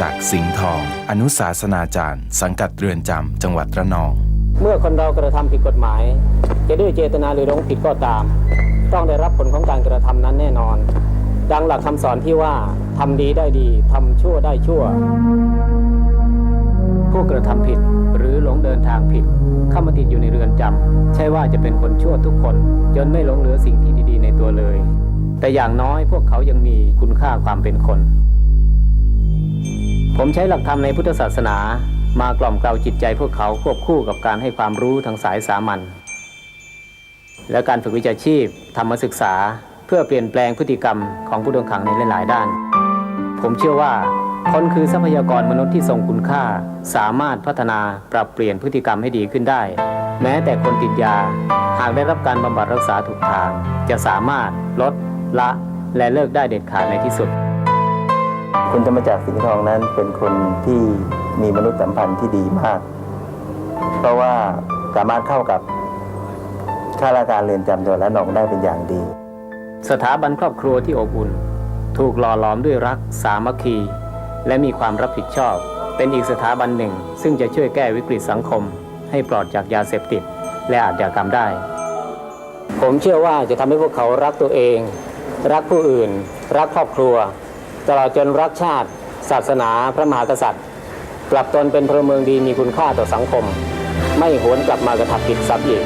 จักรสิงห์ทอง อนุศาสนาจารย์ สังกัดเรือนจำจังหวัดระนอง เมื่อคนเรากระทำผิดกฎหมาย จะด้วยเจตนาหรือหลงผิดก็ตาม ต้องได้รับผลของการกระทำนั้นแน่นอน ดังหลักคำสอนที่ว่าทำดีได้ดีทำชั่วได้ชั่ว ผู้กระทำผิดหรือหลงเดินทางผิด เข้ามาติดอยู่ในเรือนจำใช่ว่าจะเป็นคนชั่วทุกคน จนไม่หลงเหลือสิ่งที่ดีๆ ในตัวเลย แต่อย่างน้อยพวกเขายังมีคุณค่าความเป็นคน ผมใช้หลักธรรมในพุทธศาสนามากล่อมเกลาจิตใจพวกเขาควบคู่กับการให้ความรู้ทางสายสามัญและการฝึกวิชาชีพธรรมศึกษา เพื่อเปลี่ยนแปลงพฤติกรรมของผู้ต้องขังในหลาย ๆ ด้าน ผมเชื่อว่าคนคือทรัพยากรมนุษย์ที่ทรงคุณค่า สามารถพัฒนาปรับเปลี่ยนพฤติกรรมให้ดีขึ้นได้ แม้แต่คนติดยา หากได้รับการบำบัดรักษาถูกทาง จะสามารถลดละและเลิกได้เด็ดขาดในที่สุด คุณธรรมจักรสิงห์ทองนั้นเป็นคนที่มีมนุษยสัมพันธ์ที่ดีมาก เพราะว่าสามารถเข้ากับข้าราชการเรือนจำจังหวัดระนองได้เป็นอย่างดี สถาบันครอบครัวที่อบอุ่น ถูกหล่อหลอมด้วยรักสามัคคี และมีความรับผิดชอบ เป็นอีกสถาบันหนึ่ง ซึ่งจะช่วยแก้วิกฤตสังคม ให้ปลอดจากยาเสพติด และอาชญากรรมได้ ผมเชื่อว่าจะทำให้พวกเขารักตัวเอง รักผู้อื่น รักครอบครัว ตลอดจนรักชาติ ศาสนาพระมหากษัตริย์ กลับตนเป็นพลเมืองดีมีคุณค่าต่อสังคม ไม่หวนกลับมากระทำผิดซ้ำอีก